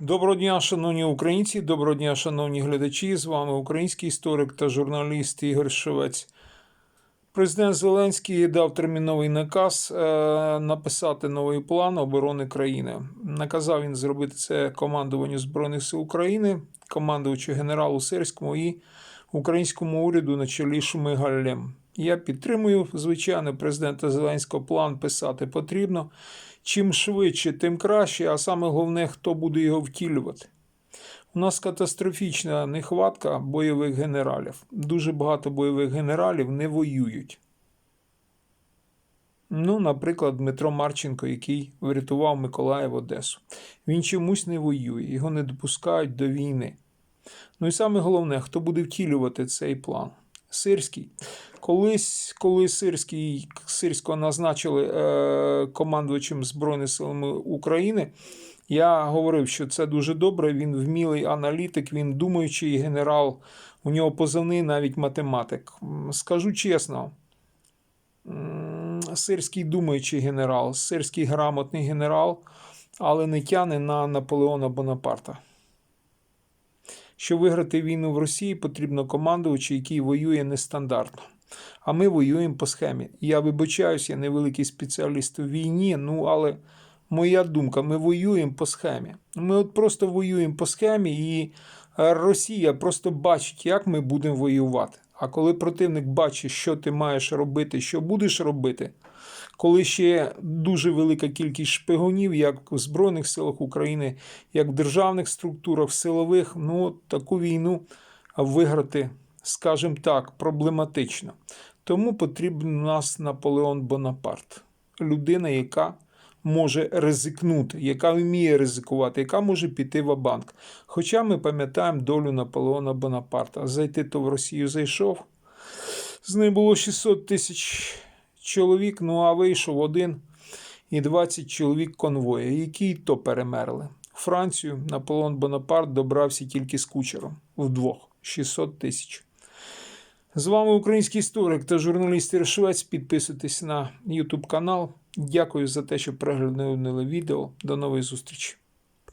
Доброго дня, шановні українці, доброго дня, шановні глядачі. З вами український історик та журналіст Ігор Шевець. Президент Зеленський дав терміновий наказ е, написати новий план оборони країни. Наказав він зробити це командуванню Збройних сил України, командувачу генералу Сирському і українському уряду на чолі Шмигалем. Я підтримую, звичайно, президента Зеленського план писати потрібно. Чим швидше, тим краще, а саме головне, хто буде його втілювати. У нас катастрофічна нехватка бойових генералів. Дуже багато бойових генералів не воюють. Ну, наприклад, Дмитро Марченко, який врятував Миколаїв Одесу. Він чомусь не воює, його не допускають до війни. Ну і саме головне, хто буде втілювати цей план. Сирський. Колись, коли Сирський, Сирського назначили е, командувачем Збройними силами України, я говорив, що це дуже добре. Він вмілий аналітик, він думаючий генерал, у нього позивний навіть математик. Скажу чесно, Сирський думаючий генерал, Сирський грамотний генерал, але не тяне на Наполеона Бонапарта. Щоб виграти війну в Росії, потрібно командувачу, який воює нестандартно. А ми воюємо по схемі. Я вибачаюсь, я невеликий спеціаліст у війні, ну але моя думка, ми воюємо по схемі. Ми от просто воюємо по схемі, і Росія просто бачить, як ми будемо воювати. А коли противник бачить, що ти маєш робити, що будеш робити, коли ще дуже велика кількість шпигунів, як в Збройних силах України, як в державних структурах, силових, ну таку війну виграти, скажімо так, проблематично. Тому потрібен у нас Наполеон Бонапарт, людина, яка може ризикнути, яка вміє ризикувати, яка може піти в банк. Хоча ми пам'ятаємо долю Наполеона Бонапарта. Зайти то в Росію зайшов. З ним було 600 тисяч чоловік, ну а вийшов один і 20 чоловік конвоя, які й то перемерли. Францію Наполеон Бонапарт добрався тільки з кучером вдвох 600 тисяч. З вами український історик та журналіст Іршвець. Підписуйтесь на YouTube канал. Дякую за те, що переглянули відео. До нової зустрічі.